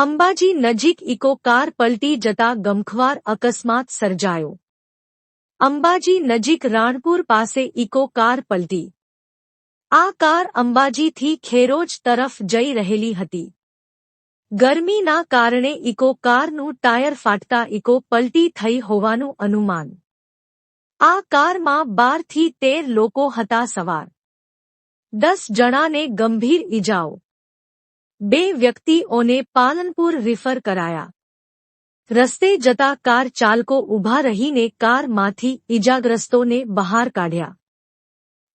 અંબાજી નજીક eco car પલટી જતા ગમખ્વાર અકસ્માત સર્જાયો. અંબાજી નજીક રાણપુર પાસે ઇકો કાર પલટી. આ કાર અંબાજીથી ખેરોજ તરફ જઈ રહેલી હતી. ગરમીના કારણે ઇકો કારનું ટાયર ફાટતા ઇકો પલટી થઈ હોવાનું અનુમાન. આ કારમાં બારથી તેર લોકો હતા સવાર. દસ જણાને ગંભીર ઇજાઓ બે વ્યક્તિઓને પાલનપુર રિફર કરાયા રસ્તે જતા કાર ચાલકો ઊભા રહીને કારમાંથી ઇજાગ્રસ્તોને બહાર કાઢ્યા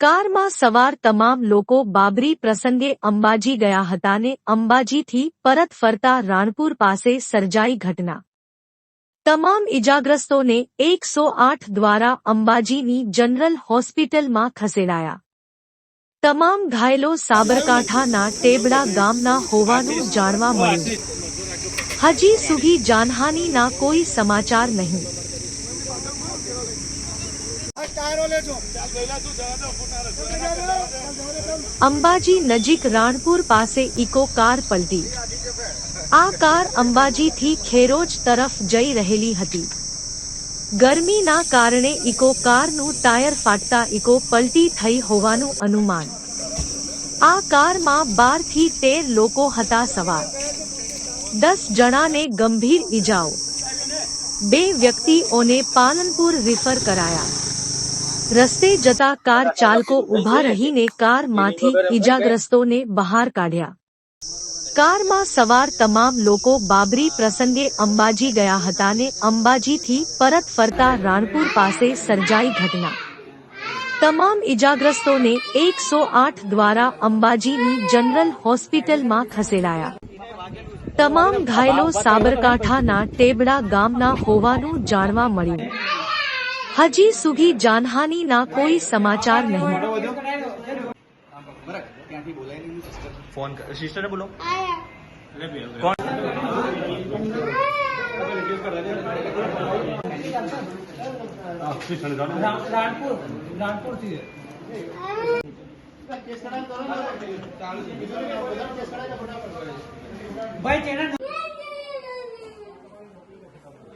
કારમાં સવાર તમામ લોકો બાબરી પ્રસંગે અંબાજી ગયા હતા ને અંબાજીથી પરત ફરતા રાણપુર પાસે સર્જાઈ ઘટના તમામ ઇજાગ્રસ્તોને એકસો આઠ દ્વારા અંબાજીની જનરલ હોસ્પિટલમાં ખસેડાયા તમામ ઘાયલો સાબરકાંઠાના ટેબડા ગામના હોવાનું જાણવા મળ્યું. હજી સુધી જાનહાનિના કોઈ સમાચાર નહીં. અંબાજી નજીક રાણપુર પાસે ઇકો કાર પલટી. આ કાર અંબાજીથી ખેરોજ તરફ જઈ રહેલી હતી. ગરમીના કારણે ઇકો કારનું ટાયર ફાટતા ઇકો પલટી થઈ હોવાનું અનુમાન. આ કારમાં બારથી તેર લોકો હતા સવાર. દસ જણાને ગંભીર ઇજાઓ બે વ્યક્તિઓને પાલનપુર રિફર કરાયા. રસ્તે જતા કાર ચાલકો ઊભા રહીને કારમાંથી ઇજાગ્રસ્તોને બહાર કાઢ્યા. કારમાં સવાર તમામ લોકો બાબરી પ્રસંગે અંબાજી ગયા હતા ને અંબાજીથી પરત ફરતા રાણપુર પાસે સર્જાઈ ઘટના. તમામ ઇજાગ્રસ્તોને એકસો આઠ દ્વારા અંબાજીની જનરલ હોસ્પિટલમાં ખસેડાયા. તમામ ઘાયલો સાબરકાંઠાના ટેબડા ગામના હોવાનું જાણવા મળ્યું. હજી સુધી જાનહાનિના કોઈ સમાચાર નહીં. ફોન સિસ્ટરને બોલો. કોણ? રાણપુર રાણપુરથી ભાઈ તેના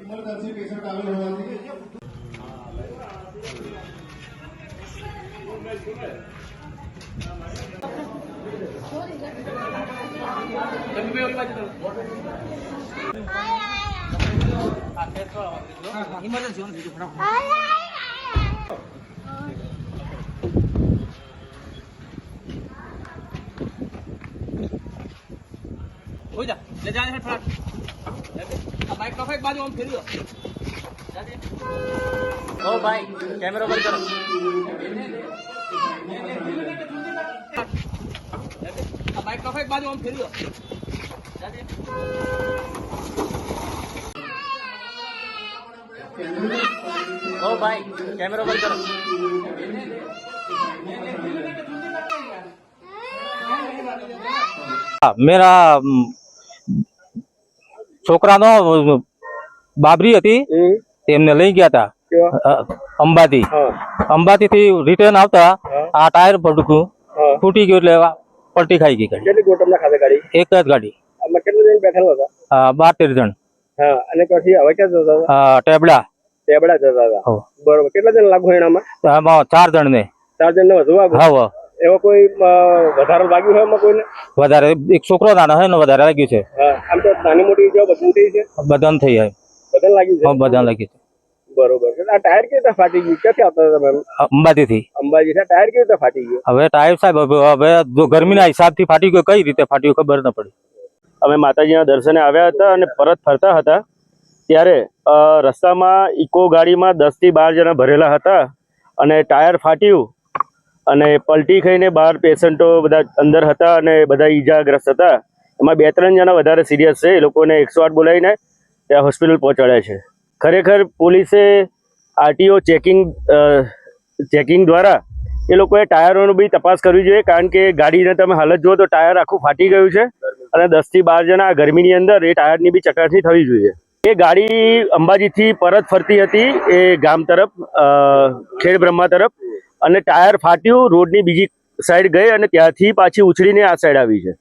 ઇમરજન્સી પેશન્ટ આવેલ હોવાથી हो जा ले जा थोड़ा बाइक का एक बाजू हम फिर ओ भाई कैमरा बंद करो કરો बाइक का एक बाजू हम फेरी दो ઓ ભાઈ કેમેરો બંધ કરો મેરા અમ, છોકરાનો બાબરી હતી તેમને લઈ ગયા હતા અ, અંબાજી અંબાજી થી રિટર્ન આવતા આ ટાયર ફટકું તૂટી ગયું એટલે પલટી ખાઈ ગઈ ગાડી. કેટલી ગોળ તમને ખાતે ગાડી? એક જ ગાડી. કેટલા જણ બેઠેલા હતા? હા બાર તેર જણ. હા અને પછી હવે ક્યાં જતા હતા? ટેબડા. ટેબડા જતા હતા. બરોબર. કેટલા જણ લાગુ એનામાં? આમાં ચાર જણ ને ચાર જણ ને વધુ વાગુ હા એવો કોઈ વધારે લાગ્યું હોય એમાં કોઈને? વધારે એક છોકરો નાનો હોય ને વધારે લાગ્યું છે. આમ તો નાની મોટી જો બધું થઈ છે? બધાને થઈ જાય. બધાને લાગ્યું છે? બધાને લાગ્યું છે. બરોબર છે. આ ટાયર કેવી રીતે ફાટી ગયું? ક્યાંથી આવતા હતા તમે અંબાજી થી અંબાજી છે. ટાયર કેવી રીતે ફાટી ગયું? હવે ટાયર સાહેબ હવે હવે જો ગરમીના હિસાબથી ફાટી ગયો કઈ રીતે ફાટ્યું ખબર ન પડી. અમે માતાજીના દર્શને આવ્યા હતા અને પરત ફરતા હતા. ત્યારે રસ્તામાં ઇકો ગાડીમાં દસથી બાર જણા ભરેલા હતા અને ટાયર ફાટ્યું અને પલટી ખાઈને બાર પેશન્ટો બધા અંદર હતા અને બધા ઈજાગ્રસ્ત હતા. એમાં બે ત્રણ જણા વધારે સિરિયસ છે. એ લોકોને એકસો આઠ બોલાવીને ત્યાં હોસ્પિટલ પહોંચાડ્યા છે. ખરેખર પોલીસે આરટીઓ ચેકિંગ ચેકિંગ દ્વારા એ લોકોએ ટાયરોનું બી તપાસ કરવી જોઈએ, કારણ કે ગાડીને તમે હાલત જુઓ તો ટાયર આખું ફાટી ગયું છે અને દસથી બાર જણા ગરમીની અંદર એ ટાયરની બી ચકાસણી થવી જોઈએ. એ ગાડી અંબાજીથી પરત ફરતી હતી, એ ગામ તરફ ખેડ બ્રહ્મા તરફ અને ટાયર ફાટ્યું, રોડની બીજી સાઈડ ગઈ અને ત્યાંથી પાછી ઉછળીને આ સાઈડ આવી છે.